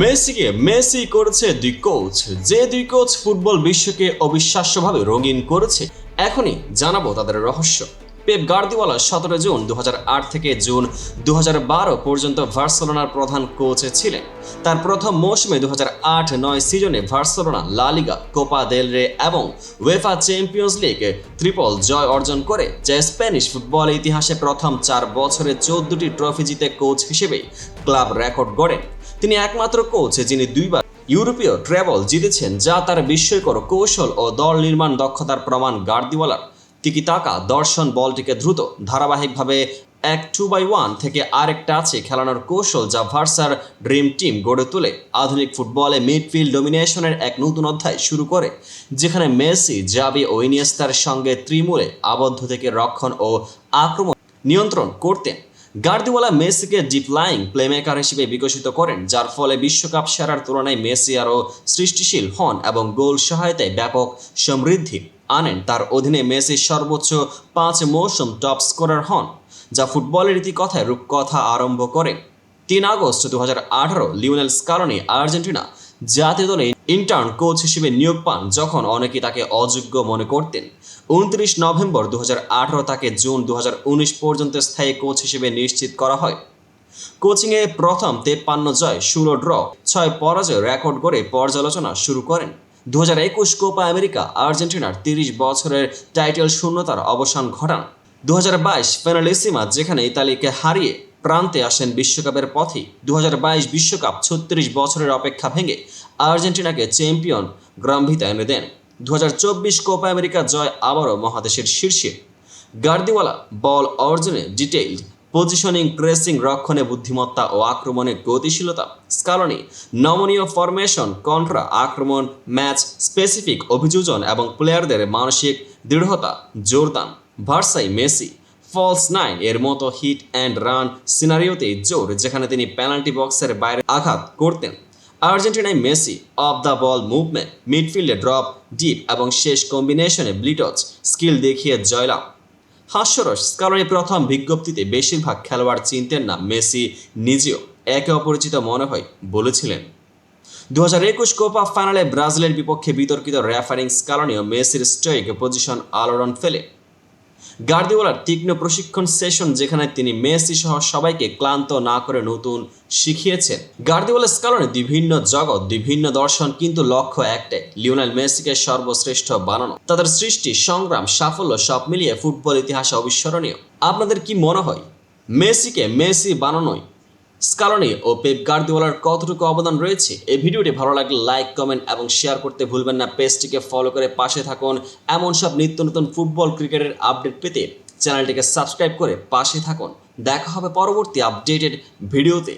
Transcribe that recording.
মেসিকে মেসি করেছে দুই কোচ যে দুই কোচ ফুটবল বিশ্বকে অবিশ্বাস্যভাবে রঙিন করেছে, এখনই জানাব তাদের রহস্য। পেপ গার্দিওয়ালা সতেরো জুন দু হাজার আট থেকে জুন দু হাজার বারো পর্যন্ত ভার্সেলোনার প্রধান কোচ ছিলেন। তার প্রথম মৌসুমে দু আট নয় সিজনে ভার্সেলোনা লা লিগা, কোপা দেল রে এবং ওয়েফা চ্যাম্পিয়ন্স লিগ ত্রিপল জয় অর্জন করে যা স্প্যানিশ ফুটবল ইতিহাসে প্রথম চার বছরে চোদ্দটি ট্রফি জিতে কোচ হিসেবে ক্লাব রেকর্ড গড়েন। তিনি একমাত্র কোচ যিনি দুইবার ইউরোপীয় ট্রাভেল জিতেছেন, যা তার বিস্ময়কর কৌশল ও দল নির্মাণ দক্ষতার প্রমাণ গার্দিওয়ালার। তিকিতাকা দর্শন বলটিকে দ্রুত, ধারাবাহিকভাবে এক টু বাই ওয়ান থেকে আরেক টাচে খেলানোর কৌশল যা ভার্সার ড্রিম টিম গড়ে তোলে। আধুনিক ফুটবলে মিডফিল্ড ডোমিনেশনের এক নতুন অধ্যায় শুরু করে, যেখানে মেসি জাবি ও ইনিয়েস্তার সঙ্গে ত্রিমূলে আবদ্ধ থেকে রক্ষণ ও আক্রমণ নিয়ন্ত্রণ করতেন। গার্দিওয়ালা মেসিকে ডিপ লাইং প্লেমেকার হিসেবে বিকশিত করেন, যার ফলে বিশ্বকাপ সেরার তুলনায় মেসি আরও সৃষ্টিশীল হন এবং গোল সহায়তায় ব্যাপক সমৃদ্ধি আনেন। তার অধীনে মেসি সর্বোচ্চ পাঁচ মৌসুম টপ স্কোরার হন, যা ফুটবলের ইতিকথায় রূপকথা আরম্ভ করে। তিন আগস্ট দু হাজার আঠারো, লিওনেল স্কালনি আর্জেন্টিনা জাতীয় দলে ইন্টার্ন কোচ হিসেবে নিয়োগ পান যখন অনেকে তাকে অযোগ্য মনে করতেন। উনত্রিশ নভেম্বর দু তাকে জুন দু পর্যন্ত স্থায়ী কোচ হিসেবে নিশ্চিত করা হয়। কোচিংয়ে প্রথম তেপ্পান্ন জয়, ষোলো ড্র ছয় পরাজয় রেকর্ড করে পর্যালোচনা শুরু করেন। দু হাজার একুশ কোপা আমেরিকা আর্জেন্টিনার তিরিশ বছরের টাইটেল শূন্যতার অবসান ঘটান। দু হাজার বাইশ ফেনালিসিমা যেখানে ইতালিকে হারিয়ে প্রান্তে আসেন বিশ্বকাপের পথে। দু বিশ্বকাপ ছত্রিশ বছরের অপেক্ষা ভেঙে আর্জেন্টিনাকে চ্যাম্পিয়ন গ্রামভিতা এনে দেন। দু হাজার চব্বিশ কোপা আমেরিকা জয় আবারও মহাদেশের শীর্ষে। গার্দিওয়ালা বল অর্জনে ডিটেইলড পজিশনিং, প্রেসিং, রক্ষণে বুদ্ধিমত্তা ও আক্রমণে গতিশীলতা। স্কালনি, নমনীয় ফরমেশন কন্ট্রা আক্রমণ, ম্যাচ স্পেসিফিক অভিযোজন এবং প্লেয়ারদের মানসিক দৃঢ়তা, জোরদান। ভার্সাই, মেসি। ফলস নাইন এর মতো হিট অ্যান্ড রান সিনারিওতে জোর, যেখানে তিনি পেনাল্টি বক্সের বাইরে আঘাত করতেন। আর্জেন্টিনায় Messi off the ball movement মিডফিল্ডে drop deep এবং শেষ কম্বিনেশনে ব্লিটচ স্কিল দেখিয়ে জয়লাভ। হাস্যরস স্কালনি প্রথম বিজ্ঞপ্তিতে বেশিরভাগ খেলোয়াড় চিনতেন না মেসি নিজেও, একে অপরিচিত মনে হয় বলেছিলেন। দু হাজার একুশ কোপা ফাইনালে ব্রাজিলের বিপক্ষে বিতর্কিত রেফারিং স্কালনীয় মেসির স্ট্রাইক পজিশন আলোড়ন ফেলে। গার্দিওলার তীক্ষ্ণ প্রশিক্ষণ সেশন যেখানে তিনি মেসি সহ সবাইকে ক্লান্ত না করে নতুন শিখিয়েছেন। গার্দিওলা স্কালনে বিভিন্ন জগৎ, বিভিন্ন দর্শন কিন্তু লক্ষ্য একটাই, লিওনাল মেসিকে সর্বশ্রেষ্ঠ বানানো। তাদের সৃষ্টি, সংগ্রাম, সাফল্য সব মিলিয়ে ফুটবল ইতিহাসে অবিস্মরণীয়। আপনাদের কি মনে হয়, মেসিকে মেসি বানানোই স্কালনি ও পেপ গার্দিওয়ালার কতটুকু অবদান রয়েছে? এই ভিডিওটি ভালো লাগলে লাইক, কমেন্ট এবং শেয়ার করতে ভুলবেন না। পেজটিকে ফলো করে পাশে থাকুন। এমন সব নিত্য নতুন ফুটবল ক্রিকেটের আপডেট পেতে চ্যানেলটিকে সাবস্ক্রাইব করে পাশে থাকুন। দেখা হবে পরবর্তী আপডেটেড ভিডিওতে।